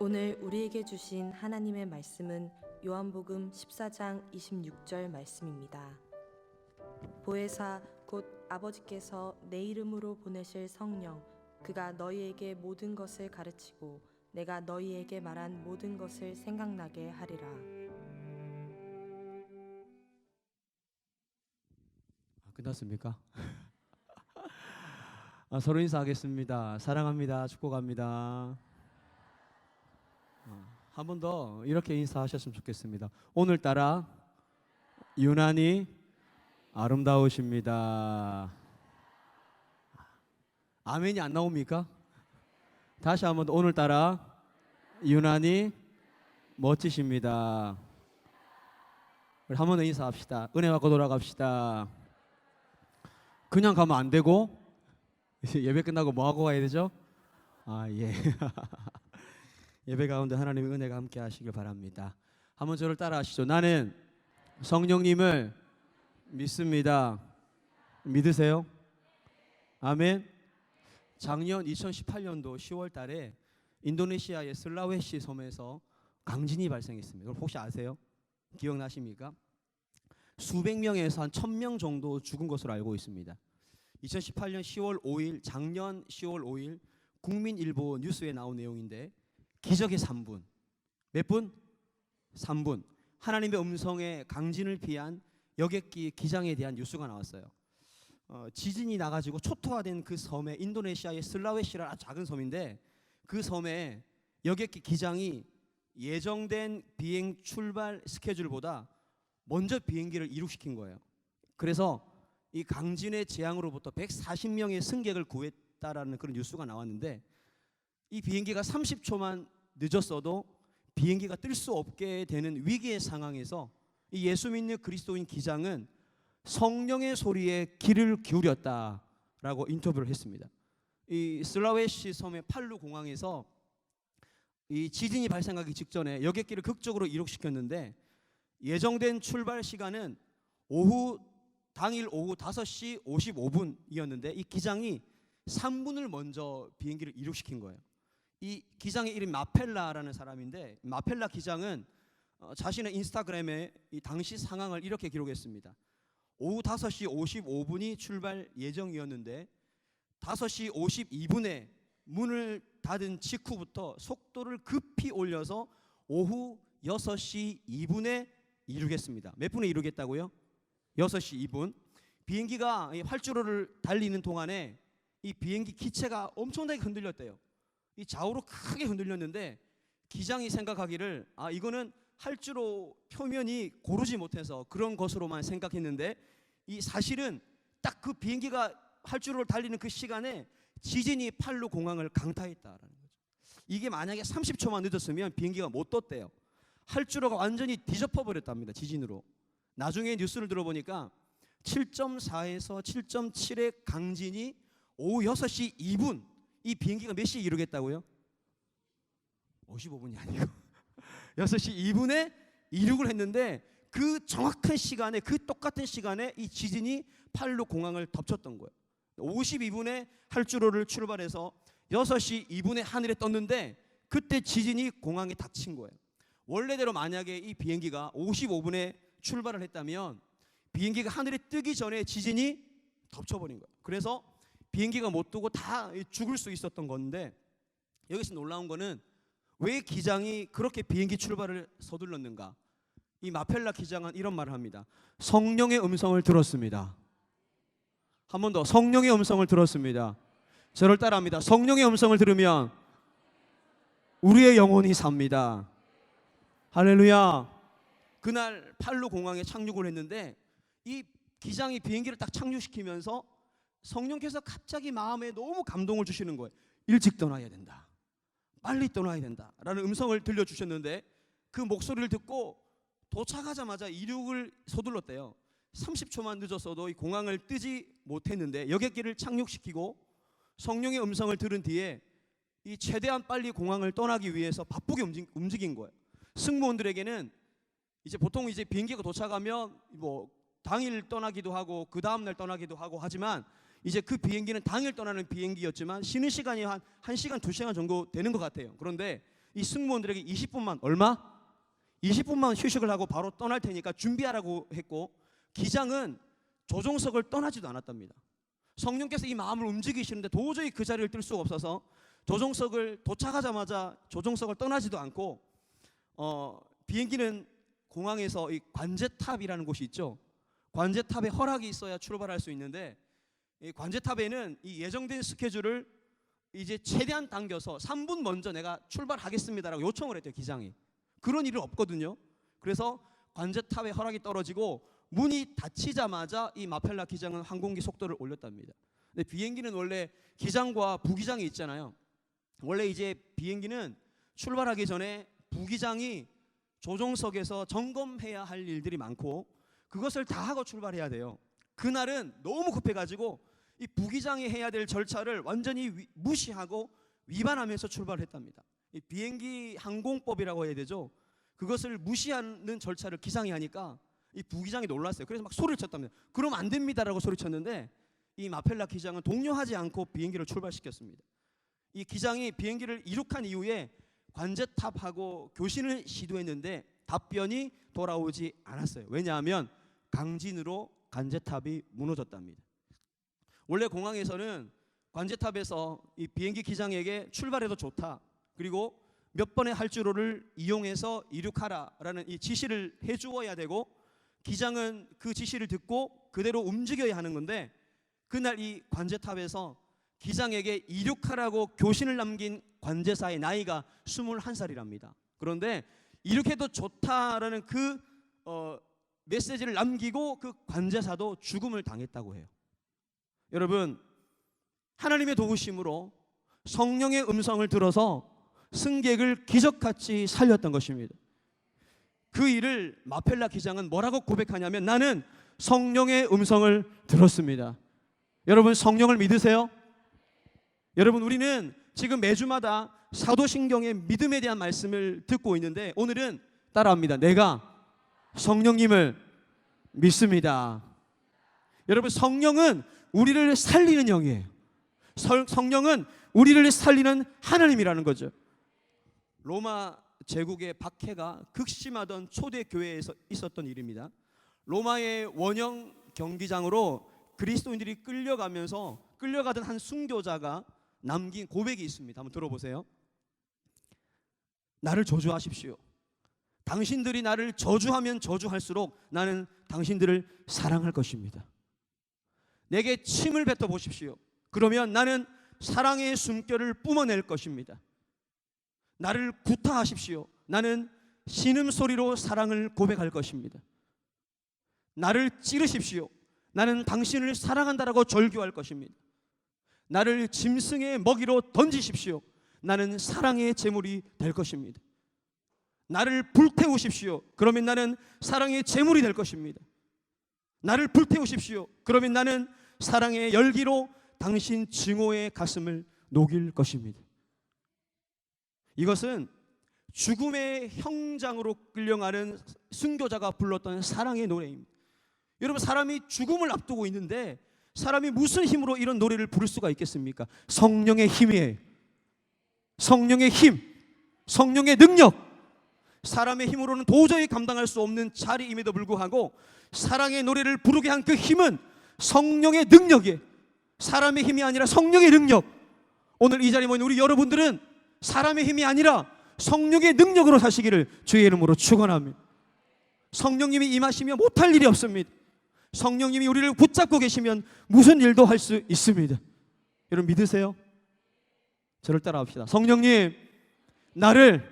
오늘 우리에게 주신 하나님의 말씀은 요한복음 14장 26절 말씀입니다. 보혜사 곧 아버지께서 내 이름으로 보내실 성령 그가 너희에게 모든 것을 가르치고 내가 너희에게 말한 모든 것을 생각나게 하리라. 아, 끝났습니까? 아, 서로 인사하겠습니다. 사랑합니다. 축복합니다. 한 번 더 이렇게 인사하셨으면 좋겠습니다. 오늘따라 유난히 아름다우십니다. 아멘이 안 나옵니까? 다시 한 번 더 오늘따라 유난히 멋지십니다. 우리 한 번 더 인사합시다. 은혜 받고 돌아갑시다. 그냥 가면 안 되고 예배 끝나고 뭐 하고 가야 되죠? 아 예. 예배 가운데 하나님의 은혜가 함께 하시길 바랍니다. 한번 저를 따라 하시죠. 나는 성령님을 믿습니다. 믿으세요? 아멘. 작년 2018년도 10월 달에 인도네시아의 슬라웨시 섬에서 강진이 발생했습니다. 혹시 아세요? 기억나십니까? 수백 명에서 한 천 명 정도 죽은 것으로 알고 있습니다. 2018년 10월 5일, 작년 10월 5일 국민일보 뉴스에 나온 내용인데 기적의 3분. 몇 분? 3분. 하나님의 음성에 강진을 피한 여객기 기장에 대한 뉴스가 나왔어요. 어, 지진이 나가지고 초토화된 그 섬에 인도네시아의 슬라웨시라는 작은 섬인데 그 섬에 여객기 기장이 예정된 비행 출발 스케줄보다 먼저 비행기를 이륙시킨 거예요. 그래서 이 강진의 재앙으로부터 140명의 승객을 구했다라는 그런 뉴스가 나왔는데 이 비행기가 30초만 늦었어도 비행기가 뜰 수 없게 되는 위기의 상황에서 이 예수 믿는 그리스도인 기장은 성령의 소리에 귀를 기울였다라고 인터뷰를 했습니다. 이 슬라웨시 섬의 팔루 공항에서 이 지진이 발생하기 직전에 여객기를 극적으로 이륙시켰는데 예정된 출발 시간은 오후 당일 오후 5시 55분이었는데 이 기장이 3분을 먼저 비행기를 이륙시킨 거예요. 이 기장의 이름 마펠라라는 사람인데 마펠라 기장은 어, 자신의 인스타그램에 이 당시 상황을 이렇게 기록했습니다. 오후 5시 55분이 출발 예정이었는데 5시 52분에 문을 닫은 직후부터 속도를 급히 올려서 오후 6시 2분에 이루겠습니다. 몇 분에 이루겠다고요? 6시 2분. 비행기가 이 활주로를 달리는 동안에 이 비행기 기체가 엄청나게 흔들렸대요. 이 좌우로 크게 흔들렸는데 기장이 생각하기를 아 이거는 활주로 표면이 고르지 못해서 그런 것으로만 생각했는데 이 사실은 딱 그 비행기가 활주로를 달리는 그 시간에 지진이 팔루 공항을 강타했다라는 거죠. 이게 만약에 30초만 늦었으면 비행기가 못 떴대요. 활주로가 완전히 뒤덮어 버렸답니다. 지진으로. 나중에 뉴스를 들어보니까 7.4에서 7.7의 강진이 오후 6시 2분 이 비행기가 몇 시에 이루겠다고요? 55분이 아니고 6시 2분에 이륙을 했는데 그 정확한 시간에 그 똑같은 시간에 이 지진이 팔로 공항을 덮쳤던 거예요. 52분에 활주로를 출발해서 6시 2분에 하늘에 떴는데 그때 지진이 공항에 닥친 거예요. 원래대로 만약에 이 비행기가 55분에 출발을 했다면 비행기가 하늘에 뜨기 전에 지진이 덮쳐버린 거예요. 그래서 비행기가 못 뜨고 다 죽을 수 있었던 건데 여기서 놀라운 거는 왜 기장이 그렇게 비행기 출발을 서둘렀는가? 이 마펠라 기장은 이런 말을 합니다. 성령의 음성을 들었습니다. 한 번 더 성령의 음성을 들었습니다. 저를 따라합니다. 성령의 음성을 들으면 우리의 영혼이 삽니다. 할렐루야. 그날 팔루 공항에 착륙을 했는데 이 기장이 비행기를 딱 착륙시키면서 성령께서 갑자기 마음에 너무 감동을 주시는 거예요. 일찍 떠나야 된다. 빨리 떠나야 된다. 라는 음성을 들려주셨는데 그 목소리를 듣고 도착하자마자 이륙을 서둘렀대요. 30초만 늦었어도 이 공항을 뜨지 못했는데 여객기를 착륙시키고 성령의 음성을 들은 뒤에 이 최대한 빨리 공항을 떠나기 위해서 바쁘게 움직, 움직인 거예요. 승무원들에게는 이제 보통 이제 비행기가 도착하면 뭐 당일 떠나기도 하고 그 다음 날 떠나기도 하고 하지만 이제 그 비행기는 당일 떠나는 비행기였지만 쉬는 시간이 한 1시간, 2시간 정도 되는 것 같아요. 그런데 이 승무원들에게 20분만 얼마? 20분만 휴식을 하고 바로 떠날 테니까 준비하라고 했고 기장은 조종석을 떠나지도 않았답니다. 성령께서 이 마음을 움직이시는데 도저히 그 자리를 뜰 수가 없어서 조종석을 도착하자마자 조종석을 떠나지도 않고 어, 비행기는 공항에서 이 관제탑이라는 곳이 있죠. 관제탑에 허락이 있어야 출발할 수 있는데 이 관제탑에는 이 예정된 스케줄을 이제 최대한 당겨서 3분 먼저 내가 출발하겠습니다라고 요청을 했대요 기장이. 그런 일은 없거든요. 그래서 관제탑에 허락이 떨어지고 문이 닫히자마자 이 마펠라 기장은 항공기 속도를 올렸답니다. 근데 비행기는 원래 기장과 부기장이 있잖아요. 원래 이제 비행기는 출발하기 전에 부기장이 조종석에서 점검해야 할 일들이 많고 그것을 다 하고 출발해야 돼요. 그날은 너무 급해가지고 이 부기장이 해야 될 절차를 완전히 위- 무시하고 위반하면서 출발했답니다. 이 비행기 항공법이라고 해야 되죠. 그것을 무시하는 절차를 기상이 하니까 이 부기장이 놀랐어요. 그래서 막 소리를 쳤답니다. 그럼 안 됩니다라고 소리쳤는데 이 마펠라 기장은 동요하지 않고 비행기를 출발시켰습니다. 이 기장이 비행기를 이륙한 이후에 관제탑하고 교신을 시도했는데 답변이 돌아오지 않았어요. 왜냐하면 강진으로 관제탑이 무너졌답니다. 원래 공항에서는 관제탑에서 이 비행기 기장에게 출발해도 좋다. 그리고 몇 번의 할주로를 이용해서 이륙하라라는 이 지시를 해 주어야 되고 기장은 그 지시를 듣고 그대로 움직여야 하는 건데 그날 이 관제탑에서 기장에게 이륙하라고 교신을 남긴 관제사의 나이가 21살이랍니다. 그런데 이륙해도 좋다라는 그 어, 메시지를 남기고 그 관제사도 죽음을 당했다고 해요. 여러분 하나님의 도우심으로 성령의 음성을 들어서 승객을 기적같이 살렸던 것입니다. 그 일을 마펠라 기장은 뭐라고 고백하냐면 나는 성령의 음성을 들었습니다. 여러분 성령을 믿으세요? 여러분 우리는 지금 매주마다 사도신경의 믿음에 대한 말씀을 듣고 있는데 오늘은 따라합니다. 내가 성령님을 믿습니다. 여러분 성령은 우리를 살리는 영이에요. 설- 성령은 우리를 살리는 하나님이라는 거죠. 로마 제국의 박해가 극심하던 초대 교회에서 있었던 일입니다. 로마의 원형 경기장으로 그리스도인들이 끌려가면서 끌려가던 한 순교자가 남긴 고백이 있습니다. 한번 들어보세요. 나를 저주하십시오. 당신들이 나를 저주하면 저주할수록 나는 당신들을 사랑할 것입니다. 내게 침을 뱉어 보십시오. 그러면 나는 사랑의 숨결을 뿜어낼 것입니다. 나를 구타하십시오. 나는 신음 소리로 사랑을 고백할 것입니다. 나를 찌르십시오. 나는 당신을 사랑한다라고 절규할 것입니다. 나를 짐승의 먹이로 던지십시오. 나는 사랑의 제물이 될 것입니다. 나를 불태우십시오. 그러면 나는 사랑의 제물이 될 것입니다. 나를 불태우십시오. 그러면 나는 사랑의 열기로 당신 증오의 가슴을 녹일 것입니다. 이것은 죽음의 형장으로 끌려가는 순교자가 불렀던 사랑의 노래입니다. 여러분 사람이 죽음을 앞두고 있는데 사람이 무슨 힘으로 이런 노래를 부를 수가 있겠습니까? 성령의 힘이에요. 성령의 힘, 성령의 능력. 사람의 힘으로는 도저히 감당할 수 없는 자리임에도 불구하고 사랑의 노래를 부르게 한 그 힘은 성령의 능력이에요. 사람의 힘이 아니라 성령의 능력. 오늘 이 자리에 모인 우리 여러분들은 사람의 힘이 아니라 성령의 능력으로 사시기를 주의 이름으로 축원합니다. 성령님이 임하시면 못할 일이 없습니다. 성령님이 우리를 붙잡고 계시면 무슨 일도 할 수 있습니다. 여러분 믿으세요? 저를 따라합시다. 성령님, 나를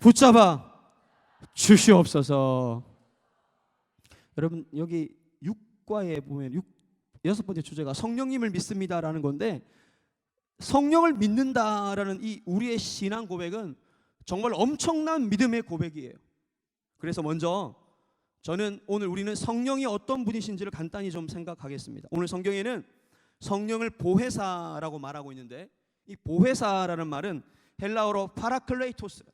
붙잡아 주시옵소서. 여러분 여기 6과에 보면 6 여섯 번째 주제가 성령님을 믿습니다라는 건데 성령을 믿는다라는 이 우리의 신앙 고백은 정말 엄청난 믿음의 고백이에요. 그래서 먼저 저는 오늘 우리는 성령이 어떤 분이신지를 간단히 좀 생각하겠습니다. 오늘 성경에는 성령을 보혜사라고 말하고 있는데 이 보혜사라는 말은 헬라어로 파라클레이토스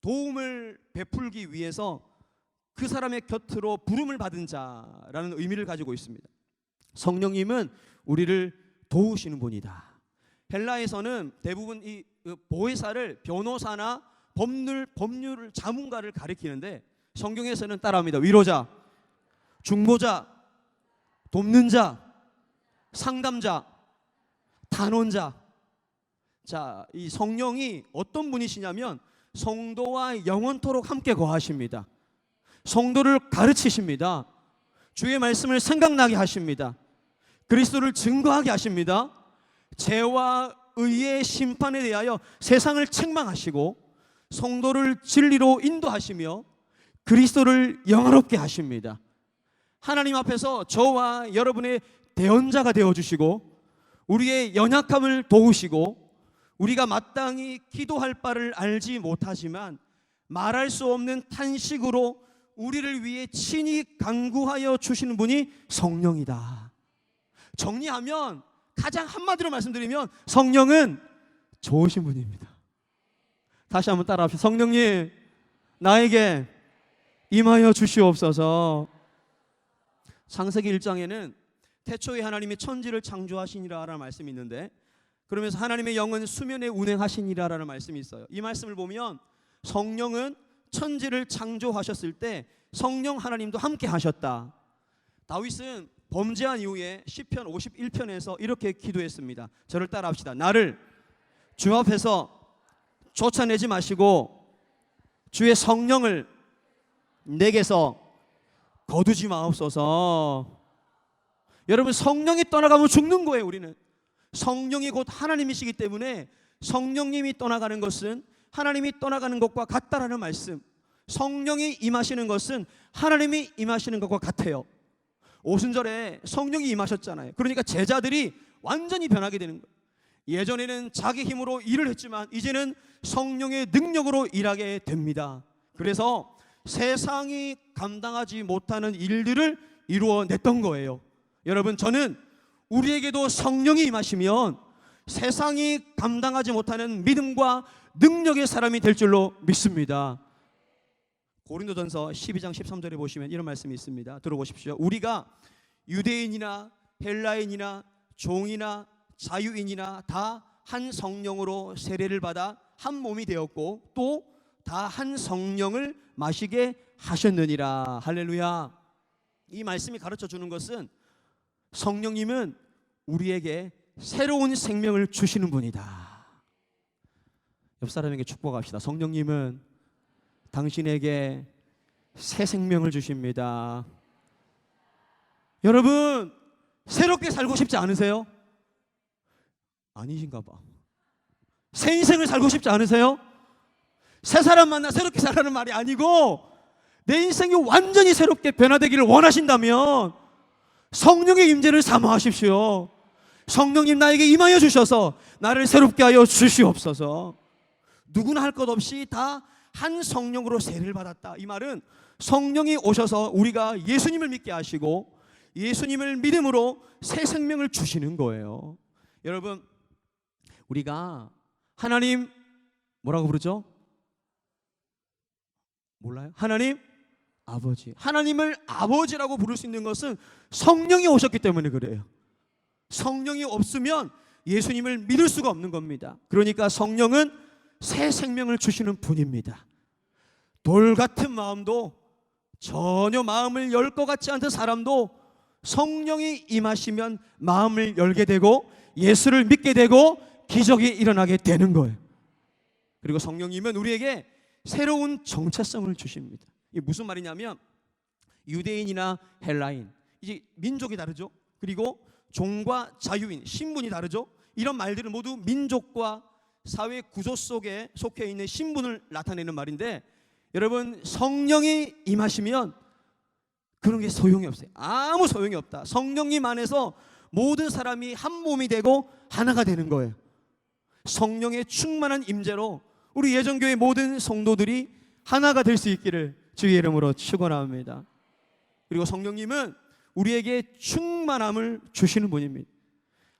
도움을 베풀기 위해서 그 사람의 곁으로 부름을 받은 자라는 의미를 가지고 있습니다. 성령님은 우리를 도우시는 분이다. 헬라에서는 대부분 이그 보혜사를 변호사나 법률 법률 자문가를 가리키는데 성경에서는 따라합니다. 위로자, 중보자, 돕는 자, 상담자, 단원자. 자, 이 성령이 어떤 분이시냐면 성도와 영원토록 함께 거하십니다. 성도를 가르치십니다. 주의 말씀을 생각나게 하십니다. 그리스도를 증거하게 하십니다. 죄와 의의 심판에 대하여 세상을 책망하시고 성도를 진리로 인도하시며 그리스도를 영화롭게 하십니다. 하나님 앞에서 저와 여러분의 대언자가 되어 주시고 우리의 연약함을 도우시고 우리가 마땅히 기도할 바를 알지 못하지만 말할 수 없는 탄식으로 우리를 위해 친히 강구하여 주시는 분이 성령이다. 정리하면 가장 한마디로 말씀드리면 성령은 좋으신 분입니다. 다시 한번 따라합시다. 성령님, 나에게 임하여 주시옵소서. 창세기 1장에는 태초에 하나님이 천지를 창조하시니라라는 말씀이 있는데 그러면서 하나님의 영은 수면에 운행하시니라라는 말씀이 있어요. 이 말씀을 보면 성령은 천지를 창조하셨을 때 성령 하나님도 함께 하셨다. 다윗은 범죄한 이후에 시편 51편에서 이렇게 기도했습니다. 저를 따라합시다. 나를 주 앞에서 쫓아내지 마시고 주의 성령을 내게서 거두지 마옵소서. 여러분 성령이 떠나가면 죽는 거예요, 우리는. 성령이 곧 하나님이시기 때문에 성령님이 떠나가는 것은 하나님이 떠나가는 것과 같다라는 말씀. 성령이 임하시는 것은 하나님이 임하시는 것과 같아요. 오순절에 성령이 임하셨잖아요. 그러니까 제자들이 완전히 변하게 되는 거예요. 예전에는 자기 힘으로 일을 했지만 이제는 성령의 능력으로 일하게 됩니다. 그래서 세상이 감당하지 못하는 일들을 이루어냈던 거예요. 여러분, 저는 우리에게도 성령이 임하시면 세상이 감당하지 못하는 믿음과 능력의 사람이 될 줄로 믿습니다. 고린도전서 12장 13절에 보시면 이런 말씀이 있습니다. 들어보십시오. 우리가 유대인이나 헬라인이나 종이나 자유인이나 다 한 성령으로 세례를 받아 한 몸이 되었고 또 다 한 성령을 마시게 하셨느니라. 할렐루야. 이 말씀이 가르쳐 주는 것은 성령님은 우리에게 새로운 생명을 주시는 분이다. 옆 사람에게 축복합시다. 성령님은 당신에게 새 생명을 주십니다. 여러분, 새롭게 살고 싶지 않으세요? 아니신가 봐. 새 인생을 살고 싶지 않으세요? 새 사람 만나 새롭게 살라는 말이 아니고 내 인생이 완전히 새롭게 변화되기를 원하신다면 성령의 임재를 사모하십시오. 성령님 나에게 임하여 주셔서 나를 새롭게 하여 주시옵소서. 누구나 할 것 없이 다 한 성령으로 세례를 받았다. 이 말은 성령이 오셔서 우리가 예수님을 믿게 하시고 예수님을 믿음으로 새 생명을 주시는 거예요. 여러분, 우리가 하나님 뭐라고 부르죠? 몰라요? 하나님 아버지. 하나님을 아버지라고 부를 수 있는 것은 성령이 오셨기 때문에 그래요. 성령이 없으면 예수님을 믿을 수가 없는 겁니다. 그러니까 성령은 새 생명을 주시는 분입니다. 돌 같은 마음도 전혀 마음을 열 것 같지 않던 사람도 성령이 임하시면 마음을 열게 되고 예수를 믿게 되고 기적이 일어나게 되는 거예요. 그리고 성령님은 우리에게 새로운 정체성을 주십니다. 이게 무슨 말이냐면 유대인이나 헬라인 이제 민족이 다르죠. 그리고 종과 자유인 신분이 다르죠. 이런 말들은 모두 민족과 사회 구조 속에 속해 있는 신분을 나타내는 말인데 여러분 성령이 임하시면 그런 게 소용이 없어요. 아무 소용이 없다. 성령님 안에서 모든 사람이 한 몸이 되고 하나가 되는 거예요. 성령의 충만한 임재로 우리 예전교회 모든 성도들이 하나가 될 수 있기를 주의 이름으로 축원합니다. 그리고 성령님은 우리에게 충만함을 주시는 분입니다.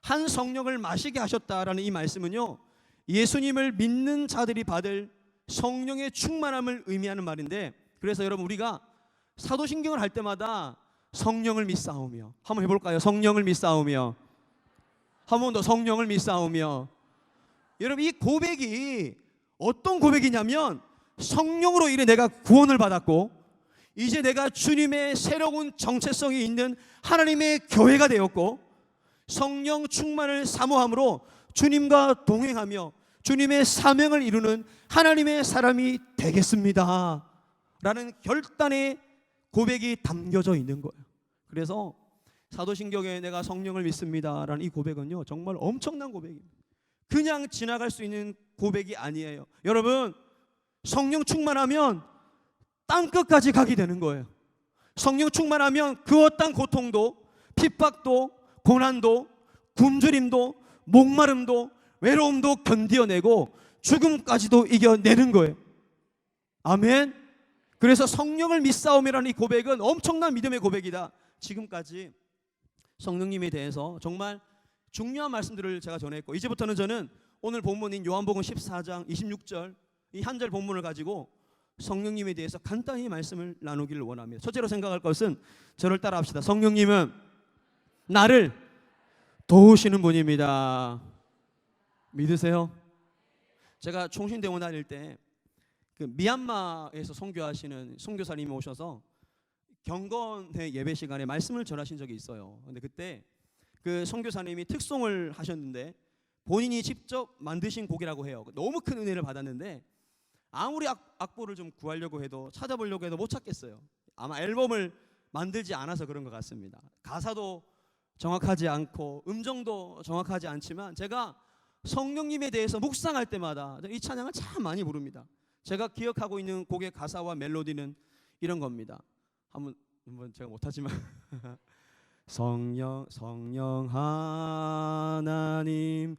한 성령을 마시게 하셨다라는 이 말씀은요. 예수님을 믿는 자들이 받을 성령의 충만함을 의미하는 말인데 그래서 여러분 우리가 사도신경을 할 때마다 성령을 믿사오며 한번 해볼까요? 성령을 믿사오며 한 번 더 성령을 믿사오며 여러분 이 고백이 어떤 고백이냐면 성령으로 인해 내가 구원을 받았고 이제 내가 주님의 새로운 정체성이 있는 하나님의 교회가 되었고 성령 충만을 사모함으로 주님과 동행하며 주님의 사명을 이루는 하나님의 사람이 되겠습니다. 라는 결단의 고백이 담겨져 있는 거예요. 그래서 사도신경에 내가 성령을 믿습니다 라는 이 고백은요 정말 엄청난 고백입니다. 그냥 지나갈 수 있는 고백이 아니에요. 여러분 성령 충만하면 땅 끝까지 가게 되는 거예요. 성령 충만하면 그 어떤 고통도 핍박도 고난도 굶주림도 목마름도 외로움도 견디어내고 죽음까지도 이겨내는 거예요. 아멘. 그래서 성령을 믿사오미라는 이 고백은 엄청난 믿음의 고백이다. 지금까지 성령님에 대해서 정말 중요한 말씀들을 제가 전했고 이제부터는 저는 오늘 본문인 요한복음 14장 26절 이 한 절 본문을 가지고 성령님에 대해서 간단히 말씀을 나누기를 원합니다. 첫째로 생각할 것은 저를 따라합시다. 성령님은 나를 도우시는 분입니다. 믿으세요? 제가 총신대원 다닐 때 그 미얀마에서 선교하시는 선교사님이 오셔서 경건의 예배 시간에 말씀을 전하신 적이 있어요. 근데 그때 그 선교사님이 특송을 하셨는데 본인이 직접 만드신 곡이라고 해요. 너무 큰 은혜를 받았는데 아무리 악, 악보를 좀 구하려고 해도 찾아보려고 해도 못 찾겠어요. 아마 앨범을 만들지 않아서 그런 것 같습니다. 가사도 정확하지 않고 음정도 정확하지 않지만 제가 성령님에 대해서 묵상할 때마다 이 찬양을 참 많이 부릅니다. 제가 기억하고 있는 곡의 가사와 멜로디는 이런 겁니다. 한번 한번 제가 못하지만 성령 성령 하나님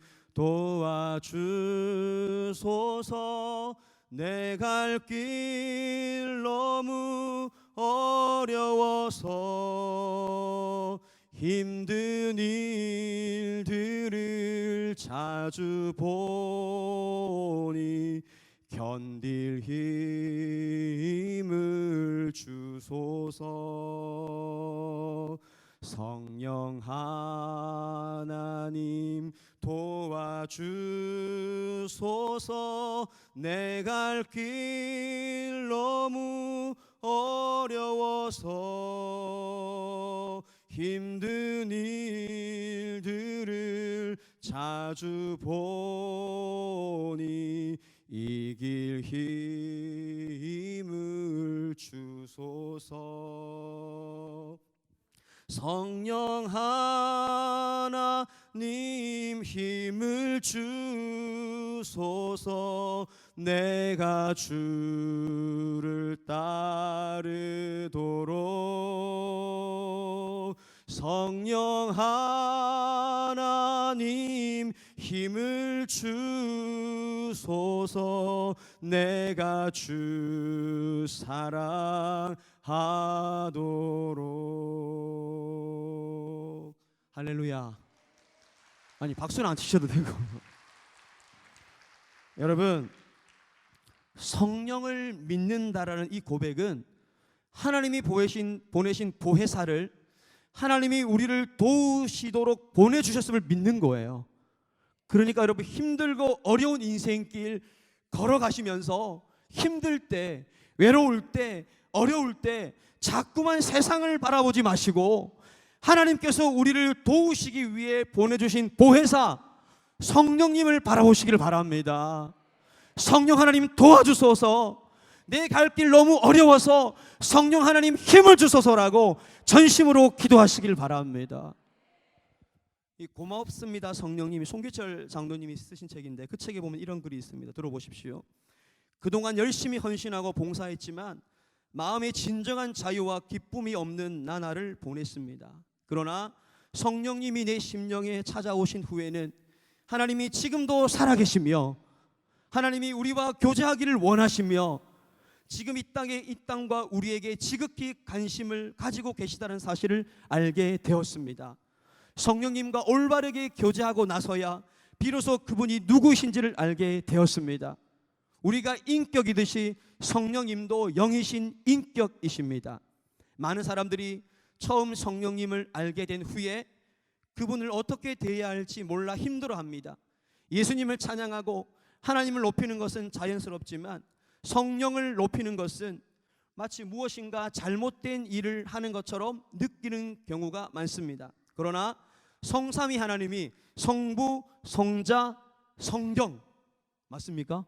도와주소서 내 갈 길 너무 어려워서 힘든 일들을 자주 보니 견딜 힘을 주소서. 성령 하나님 도와주소서. 내 갈 길 너무 어려워서 힘든 일들을 자주 보니 이길 힘을 주소서. 성령 하나님 힘을 주소서. 내가 주를 따르도록 성령 하나님 힘을 주소서. 내가 주 사랑하도록. 할렐루야. 아니 박수는 안 치셔도 되고. 여러분 성령을 믿는다라는 이 고백은 하나님이 보내신 보내신 보혜사를 하나님이 우리를 도우시도록 보내주셨음을 믿는 거예요. 그러니까 여러분 힘들고 어려운 인생길 걸어가시면서 힘들 때, 외로울 때, 어려울 때 자꾸만 세상을 바라보지 마시고 하나님께서 우리를 도우시기 위해 보내주신 보혜사 성령님을 바라보시기를 바랍니다. 성령 하나님 도와주소서. 내 갈 길 너무 어려워서 성령 하나님 힘을 주소서라고 전심으로 기도하시길 바랍니다. 이 고맙습니다 성령님이 송기철 장로님이 쓰신 책인데 그 책에 보면 이런 글이 있습니다. 들어보십시오. 그동안 열심히 헌신하고 봉사했지만 마음의 진정한 자유와 기쁨이 없는 나날을 보냈습니다. 그러나 성령님이 내 심령에 찾아오신 후에는 하나님이 지금도 살아계시며 하나님이 우리와 교제하기를 원하시며 지금 이 땅에 이 땅과 우리에게 지극히 관심을 가지고 계시다는 사실을 알게 되었습니다. 성령님과 올바르게 교제하고 나서야 비로소 그분이 누구신지를 알게 되었습니다. 우리가 인격이듯이 성령님도 영이신 인격이십니다. 많은 사람들이 처음 성령님을 알게 된 후에 그분을 어떻게 대해야 할지 몰라 힘들어 합니다. 예수님을 찬양하고 하나님을 높이는 것은 자연스럽지만 성령을 높이는 것은 마치 무엇인가 잘못된 일을 하는 것처럼 느끼는 경우가 많습니다. 그러나 성삼위 하나님이 성부, 성자, 성경 맞습니까?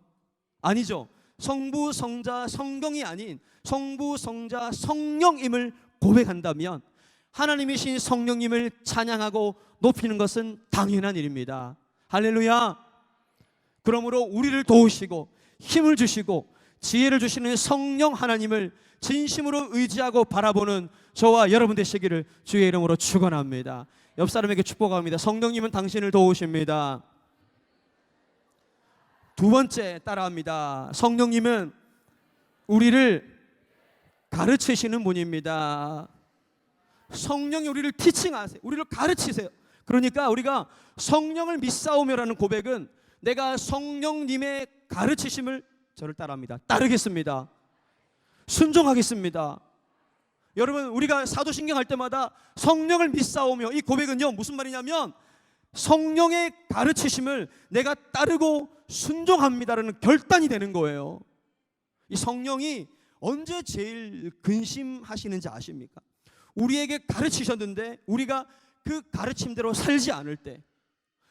아니죠. 성부, 성자, 성경이 아닌 성부, 성자, 성령임을 고백한다면 하나님이신 성령님을 찬양하고 높이는 것은 당연한 일입니다. 할렐루야. 그러므로 우리를 도우시고 힘을 주시고 지혜를 주시는 성령 하나님을 진심으로 의지하고 바라보는 저와 여러분 되시기를 주의 이름으로 축원합니다. 옆 사람에게 축복합니다. 성령님은 당신을 도우십니다. 두 번째 따라합니다. 성령님은 우리를 가르치시는 분입니다. 성령이 우리를 티칭하세요. 우리를 가르치세요. 그러니까 우리가 성령을 믿사오며라는 고백은 내가 성령님의 가르치심을 저를 따라합니다. 따르겠습니다. 순종하겠습니다. 여러분 우리가 사도신경 할 때마다 성령을 믿사오며 이 고백은요 무슨 말이냐면 성령의 가르치심을 내가 따르고 순종합니다라는 결단이 되는 거예요. 이 성령이 언제 제일 근심하시는지 아십니까? 우리에게 가르치셨는데 우리가 그 가르침대로 살지 않을 때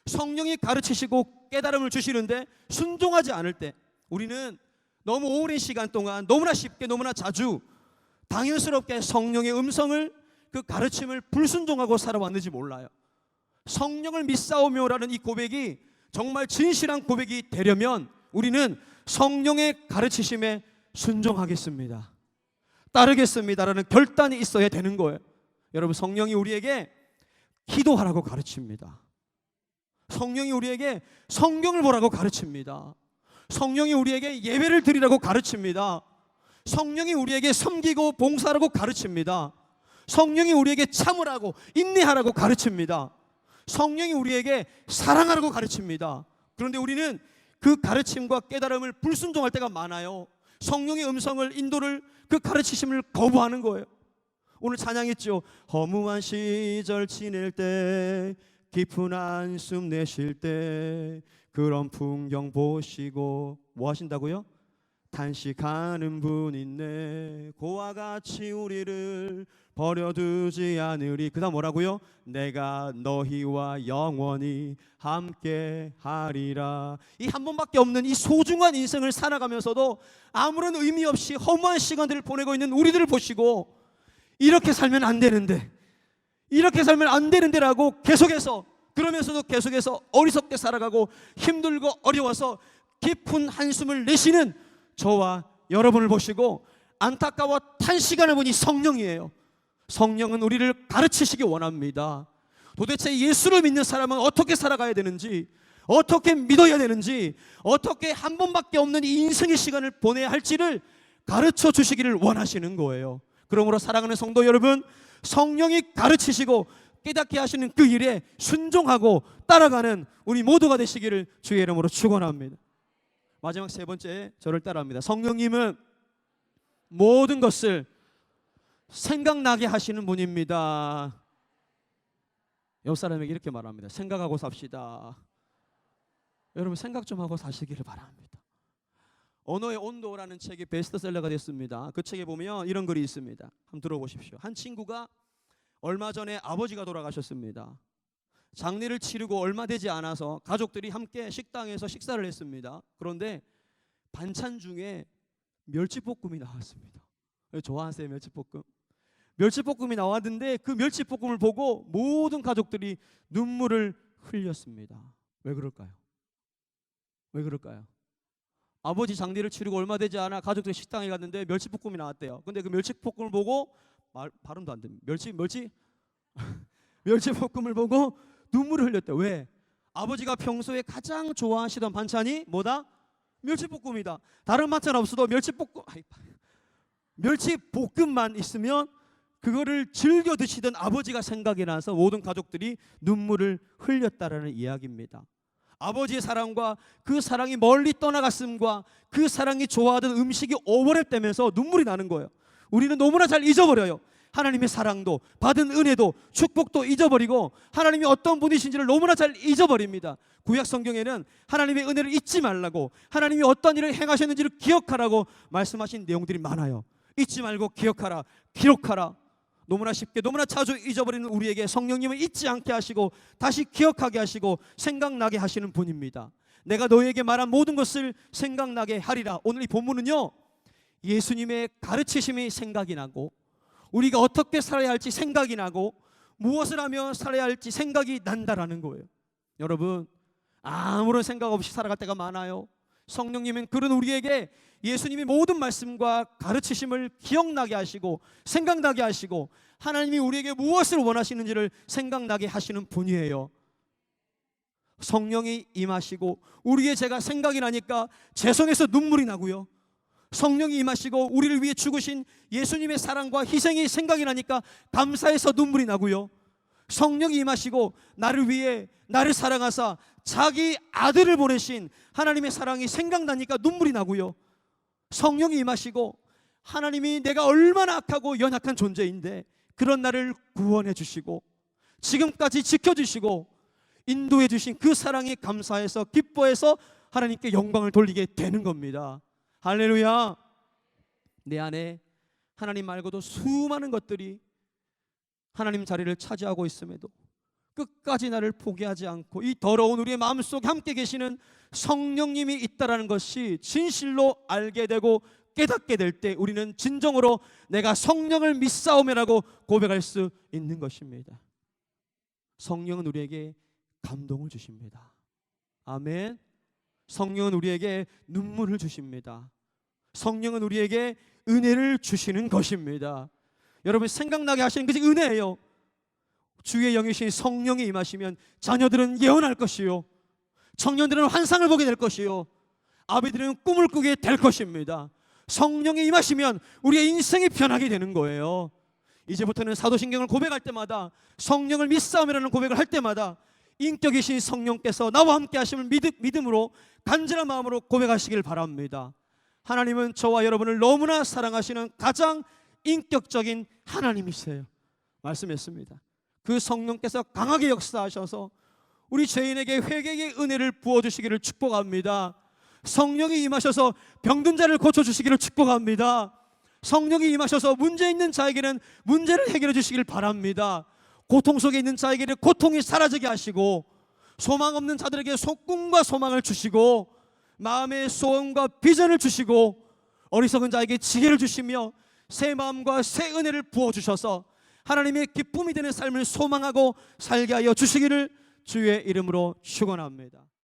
성령이 가르치시고 깨달음을 주시는데 순종하지 않을 때 우리는 너무 오랜 시간 동안 너무나 쉽게 너무나 자주 당연스럽게 성령의 음성을 그 가르침을 불순종하고 살아왔는지 몰라요. 성령을 믿사오며라는 이 고백이 정말 진실한 고백이 되려면 우리는 성령의 가르치심에 순종하겠습니다. 따르겠습니다라는 결단이 있어야 되는 거예요. 여러분 성령이 우리에게 기도하라고 가르칩니다. 성령이 우리에게 성경을 보라고 가르칩니다. 성령이 우리에게 예배를 드리라고 가르칩니다. 성령이 우리에게 섬기고 봉사하라고 가르칩니다. 성령이 우리에게 참으라고 인내하라고 가르칩니다. 성령이 우리에게 사랑하라고 가르칩니다. 그런데 우리는 그 가르침과 깨달음을 불순종할 때가 많아요. 성령의 음성을 인도를 그 가르치심을 거부하는 거예요. 오늘 찬양했죠. 허무한 시절 지낼 때 깊은 한숨 내쉴 때 그런 풍경 보시고 뭐 하신다고요? 탄식하는 분 있네 고와 같이 우리를 버려두지 않으리 그 다음 뭐라고요? 내가 너희와 영원히 함께 하리라 이 한 번밖에 없는 이 소중한 인생을 살아가면서도 아무런 의미 없이 허무한 시간들을 보내고 있는 우리들을 보시고 이렇게 살면 안 되는데 이렇게 살면 안 되는데라고 계속해서 그러면서도 계속해서 어리석게 살아가고 힘들고 어려워서 깊은 한숨을 내쉬는 저와 여러분을 보시고 안타까워 탄시간을 보니 성령이에요. 성령은 우리를 가르치시기 원합니다. 도대체 예수를 믿는 사람은 어떻게 살아가야 되는지, 어떻게 믿어야 되는지, 어떻게 한 번밖에 없는 이 인생의 시간을 보내야 할지를 가르쳐 주시기를 원하시는 거예요. 그러므로 사랑하는 성도 여러분, 성령이 가르치시고 깨닫게 하시는 그 일에 순종하고 따라가는 우리 모두가 되시기를 주의 이름으로 축원합니다. 마지막 세 번째 저를 따라합니다. 성령님은 모든 것을 생각나게 하시는 분입니다. 옆 사람에게 이렇게 말합니다. 생각하고 삽시다. 여러분 생각 좀 하고 사시기를 바랍니다. 언어의 온도라는 책이 베스트셀러가 됐습니다. 그 책에 보면 이런 글이 있습니다. 한번 들어보십시오. 한 친구가 얼마 전에 아버지가 돌아가셨습니다. 장례를 치르고 얼마 되지 않아서 가족들이 함께 식당에서 식사를 했습니다. 그런데 반찬 중에 멸치볶음이 나왔습니다. 좋아하세요 멸치볶음? 멸치볶음이 나왔는데 그 멸치볶음을 보고 모든 가족들이 눈물을 흘렸습니다. 왜 그럴까요? 왜 그럴까요? 아버지 장례를 치르고 얼마 되지 않아 가족들이 식당에 갔는데 멸치볶음이 나왔대요. 근데 그 멸치볶음을 보고 말 발음도 안 됩니다. 멸치 멸치 멸치 볶음을 보고 눈물을 흘렸대. 왜? 아버지가 평소에 가장 좋아하시던 반찬이 뭐다? 멸치 볶음이다. 다른 반찬 없어도 멸치 볶음 아이, 멸치 볶음만 있으면 그거를 즐겨 드시던 아버지가 생각이 나서 모든 가족들이 눈물을 흘렸다라는 이야기입니다. 아버지의 사랑과 그 사랑이 멀리 떠나갔음과 그 사랑이 좋아하던 음식이 오버랩되면서 눈물이 나는 거예요. 우리는 너무나 잘 잊어버려요. 하나님의 사랑도 받은 은혜도 축복도 잊어버리고 하나님이 어떤 분이신지를 너무나 잘 잊어버립니다. 구약 성경에는 하나님의 은혜를 잊지 말라고 하나님이 어떤 일을 행하셨는지를 기억하라고 말씀하신 내용들이 많아요. 잊지 말고 기억하라, 기록하라. 너무나 쉽게 너무나 자주 잊어버리는 우리에게 성령님은 잊지 않게 하시고 다시 기억하게 하시고 생각나게 하시는 분입니다. 내가 너희에게 말한 모든 것을 생각나게 하리라. 오늘 이 본문은요. 예수님의 가르치심이 생각이 나고 우리가 어떻게 살아야 할지 생각이 나고 무엇을 하며 살아야 할지 생각이 난다라는 거예요. 여러분 아무런 생각 없이 살아갈 때가 많아요. 성령님은 그런 우리에게 예수님이 모든 말씀과 가르치심을 기억나게 하시고 생각나게 하시고 하나님이 우리에게 무엇을 원하시는지를 생각나게 하시는 분이에요. 성령이 임하시고 우리의 죄가 생각이 나니까 죄성에서 눈물이 나고요. 성령이 임하시고 우리를 위해 죽으신 예수님의 사랑과 희생이 생각이 나니까 감사해서 눈물이 나고요. 성령이 임하시고 나를 위해 나를 사랑하사 자기 아들을 보내신 하나님의 사랑이 생각나니까 눈물이 나고요. 성령이 임하시고 하나님이 내가 얼마나 악하고 연약한 존재인데 그런 나를 구원해 주시고 지금까지 지켜 주시고 인도해 주신 그 사랑에 감사해서 기뻐해서 하나님께 영광을 돌리게 되는 겁니다. 할렐루야. 내 안에 하나님 말고도 수많은 것들이 하나님 자리를 차지하고 있음에도 끝까지 나를 포기하지 않고 이 더러운 우리의 마음속에 함께 계시는 성령님이 있다라는 것이 진실로 알게 되고 깨닫게 될 때 우리는 진정으로 내가 성령을 믿사오매라고 고백할 수 있는 것입니다. 성령은 우리에게 감동을 주십니다. 아멘. 성령은 우리에게 눈물을 주십니다. 성령은 우리에게 은혜를 주시는 것입니다. 여러분 생각나게 하시는 것이 은혜예요. 주의 영이신 성령이 임하시면 자녀들은 예언할 것이요. 청년들은 환상을 보게 될 것이요. 아비들은 꿈을 꾸게 될 것입니다. 성령이 임하시면 우리의 인생이 변하게 되는 거예요. 이제부터는 사도신경을 고백할 때마다 성령을 믿사움이라는 고백을 할 때마다 인격이신 성령께서 나와 함께 하심을 믿음, 으로 간절한 마음으로 고백하시길 바랍니다. 하나님은 저와 여러분을 너무나 사랑하시는 가장 인격적인 하나님이세요. 말씀했습니다. 그 성령께서 강하게 역사하셔서 우리 죄인에게 회개의 은혜를 부어 주시기를 축복합니다. 성령이 임하셔서 병든 자를 고쳐 주시기를 축복합니다. 성령이 임하셔서 문제 있는 자에게는 문제를 해결해 주시길 바랍니다. 고통 속에 있는 자에게는 고통이 사라지게 하시고 소망 없는 자들에게 속꿈과 소망을 주시고 마음의 소원과 비전을 주시고 어리석은 자에게 지혜를 주시며 새 마음과 새 은혜를 부어 주셔서 하나님의 기쁨이 되는 삶을 소망하고 살게 하여 주시기를 주의 이름으로 축원합니다.